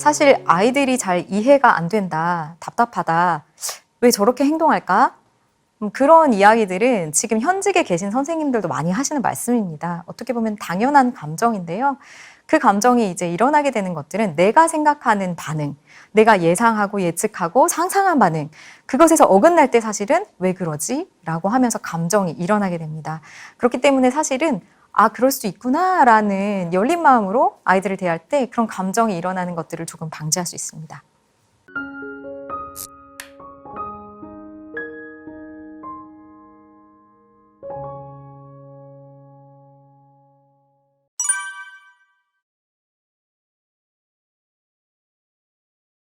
사실 아이들이 잘 이해가 안 된다, 답답하다, 왜 저렇게 행동할까? 음, 그런 이야기들은 지금 현직에 계신 선생님들도 많이 하시는 말씀입니다. 어떻게 보면 당연한 감정인데요. 그 감정이 이제 일어나게 되는 것들은 내가 생각하는 반응, 내가 예상하고 예측하고 상상한 반응, 그것에서 어긋날 때 사실은 왜 그러지? 라고 하면서 감정이 일어나게 됩니다. 그렇기 때문에 사실은 아, 그럴 수 있구나 라는 열린 마음으로 아이들을 대할 때 그런 감정이 일어나는 것들을 조금 방지할 수 있습니다.